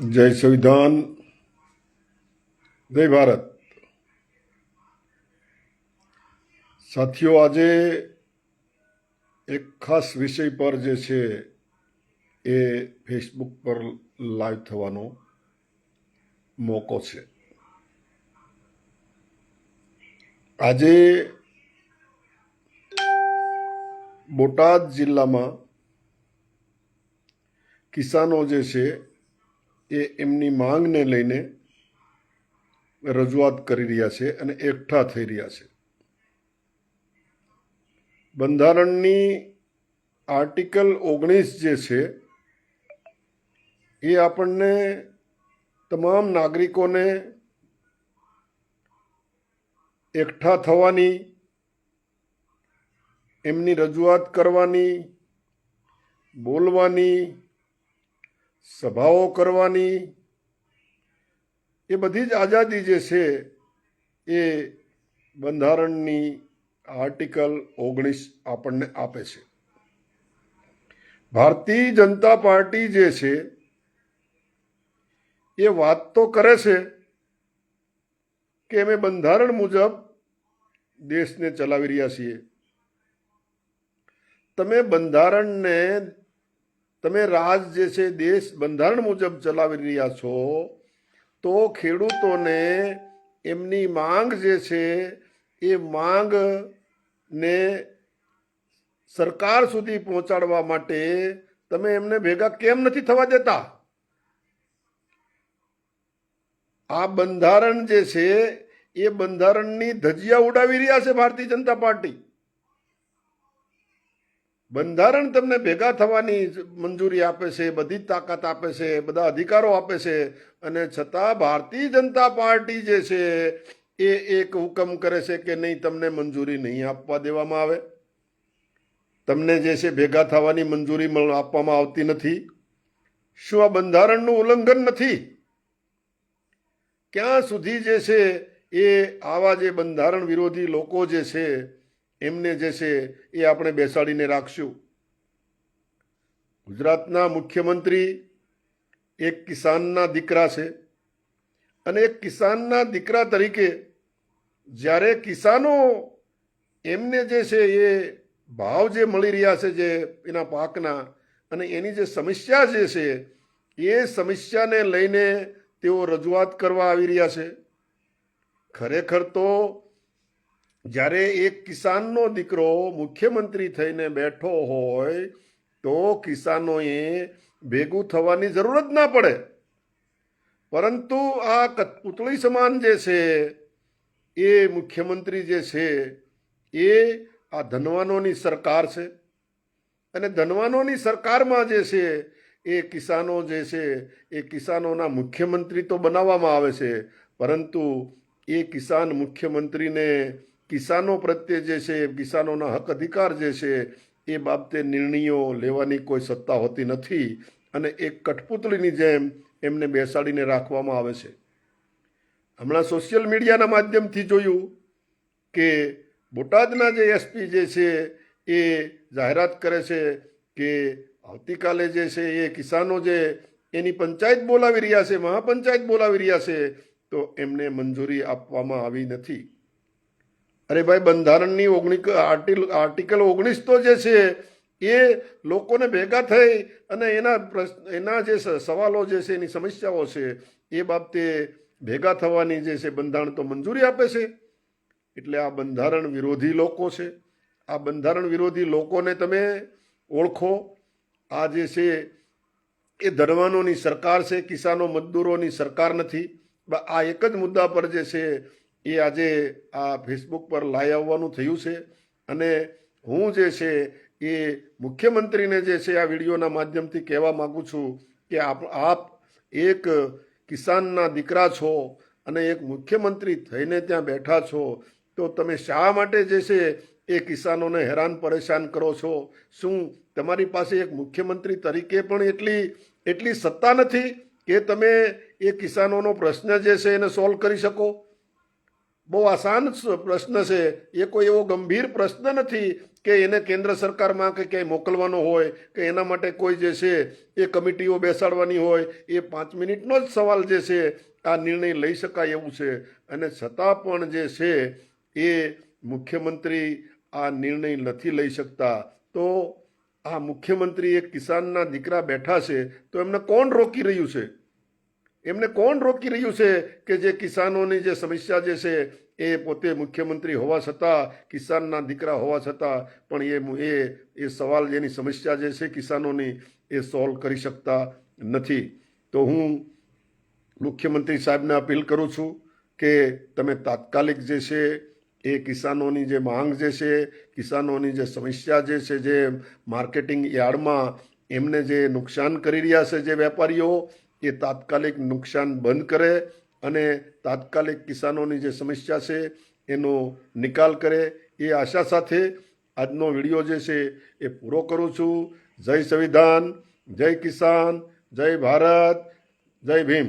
જય સંવિધાન, જય ભારત. સાથીઓ, આજે એક ખાસ વિષય પર જે છે એ ફેસબુક પર લાઈવ થવાનો મોકો છે. આજે બોટાદ જિલ્લામાં કિસાનો જે છે એ એમની માંગને લઈને રજૂઆત કરી રહ્યા છે અને એકઠા થઈ રહ્યા છે. બંધારણની આર્ટિકલ ઓગણીસ જે છે, એ આપણને તમામ નાગરિકોને એકઠા થવાની, એમની રજૂઆત કરવાની, બોલવાની સભાઓ કરવાની એ બધી જ આઝાદી જે છે એ બંધારણની આર્ટિકલ ઓગણીસ આપણને આપે છે. ભારતીય જનતા પાર્ટી જે છે એ વાત તો કરે છે કે અમે બંધારણ મુજબ દેશને ચલાવી રહ્યા છીએ. તમે બંધારણને તમે રાજ જે છે, દેશ બંધારણ મુજબ ચલાવી રહ્યા છો, તો ખેડૂતોને એમની માંગ જે છે, એ માંગને સરકાર સુધી પહોંચાડવા માટે તમે એમને ભેગા કેમ નથી થવા દેતા? આ બંધારણ જે છે, એ બંધારણની ધજિયા ઉડાવી રહ્યા છે ભારતીય જનતા પાર્ટી. બંધારણ તમને ભેગા થવાની મંજૂરી આપે છે, બધી તાકાત આપે છે, બધા અધિકારો આપે છે અને છતાં ભારતીય જનતા પાર્ટી જે છે એ એક હુકમ કરે છે કે નહીં, તમને મંજૂરી નહીં આપવા દેવામાં આવે. તમને જે છે ભેગા થવાની મંજૂરી આપવામાં આવતી નથી. શું આ બંધારણનું ઉલ્લંઘન નથી? ક્યાં સુધી જે છે એ આવા જે બંધારણ વિરોધી લોકો જે છે એમને જે છે એ આપણે બેસાડીને રાખશું. ગુજરાતના મુખ્યમંત્રી એક કિસાનના દીકરા છે અને એક કિસાનના દીકરા તરીકે જ્યારે કિસાનો એમને જે છે એ ભાવ જે મળી રહ્યા છે જે એના પાકના અને એની જે સમસ્યા જે છે એ સમસ્યાને લઈને તેઓ રજૂઆત કરવા આવી રહ્યા છે. ખરેખર તો જ્યારે એક કિસાનનો દીકરો મુખ્યમંત્રી થઈને બેઠો હોય, તો કિસાનોએ ભેગું થવાની જરૂર જ ના પડે. પરંતુ આ પૂતળી સમાન જે છે, એ મુખ્યમંત્રી જે છે, એ આ ધનવાનોની સરકાર છે. અને ધનવાનોની સરકારમાં જે છે, એ કિસાનો જે છે, એ કિસાનોના મુખ્યમંત્રી તો બનાવવામાં આવે છે, પરંતુ એ કિસાન મુખ્યમંત્રીને કિસાનો પ્રત્યે જે છે, કિસાનોના હક અધિકાર જે છે, એ બાબતે નિર્ણયો લેવાની કોઈ સત્તા હોતી નથી અને એક કઠપુતળીની જેમ એમને બેસાડીને રાખવામાં આવે છે. હમણાં સોશિયલ મીડિયાના માધ્યમથી જોયું કે બોટાદના જે એસપી જે છે, એ જાહેરાત કરે છે કે આવતીકાલે જે છે, એ કિસાનો જે એની પંચાયત બોલાવી રહ્યા છે, મહાપંચાયત બોલાવી રહ્યા છે, તો એમને મંજૂરી આપવામાં આવી નથી. અરે ભાઈ, બંધારણની ઓગણીક આર્ટિકલ ઓગણીસ તો જે છે, એ લોકોને ભેગા થઈ અને એના પ્રશ્ન એના જે સવાલો જે છે, એની સમસ્યાઓ છે, એ બાબતે ભેગા થવાની જે છે, બંધારણ તો મંજૂરી આપે છે. એટલે આ બંધારણ વિરોધી લોકો છે. આ બંધારણ વિરોધી લોકોને તમે ઓળખો. આ જે છે, એ ધર્માનોની સરકાર છે, કિસાનો મજદૂરોની સરકાર નથી. આ એક જ મુદ્દા પર જે છે એ આજે આ ફેસબુક પર લાઈ આવવાનું થયું છે. અને હું જે છે એ મુખ્યમંત્રીને જે છે આ વિડીયોના માધ્યમથી કહેવા માગું છું કે આપ આપ એક કિસાનના દીકરા છો અને એક મુખ્યમંત્રી થઈને ત્યાં બેઠા છો, તો તમે શા માટે જે છે એ કિસાનોને હેરાન પરેશાન કરો છો? શું તમારી પાસે એક મુખ્યમંત્રી તરીકે પણ એટલી એટલી સત્તા નથી કે તમે એ કિસાનોનો પ્રશ્ન જે છે એને સોલ્વ કરી શકો? બહુ આસાન પ્રશ્ન છે. એ કોઈ એવો ગંભીર પ્રશ્ન નથી કે એને કેન્દ્ર સરકારમાં કે ક્યાંય મોકલવાનો હોય, કે એના માટે કોઈ જે છે એ કમિટીઓ બેસાડવાની હોય, એ પાંચ મિનિટનો જ સવાલ જે છે આ નિર્ણય લઈ શકાય એવું છે. અને છતાં પણ જે છે એ મુખ્યમંત્રી આ નિર્ણય નથી લઈ શકતા. તો આ મુખ્યમંત્રી એ કિસાનના દીકરા બેઠા છે, તો એમને કોણ રોકી રહ્યું છે? એમને કોણ રોકી રહ્યું છે કે જે કિસાનોની જે સમસ્યા જે છે એ પોતે મુખ્યમંત્રી હોવા છતાં, કિસાનના દીકરા હોવા છતાં, પણ એ એ એ સવાલ જેની સમસ્યા જે છે કિસાનોની એ સોલ્વ કરી શકતા નથી. તો હું મુખ્યમંત્રી સાહેબને અપીલ કરું છું કે તમે તાત્કાલિક જે છે એ કિસાનોની જે માંગ જે છે, કિસાનોની જે સમસ્યા જે છે જે માર્કેટિંગ યાર્ડમાં એમને જે નુકસાન કરી રહ્યા છે જે વેપારીઓ એ તાત્કાલિક નુકસાન બંધ કરે અને તાત્કાલિક કિસાનોની જે સમસ્યા છે એનો નિકાલ કરે એ આશા સાથે આજનો વીડિયો જે છે એ પૂરો કરું છું. જય સંવિધાન, જય કિસાન, જય ભારત, જય ભીમ.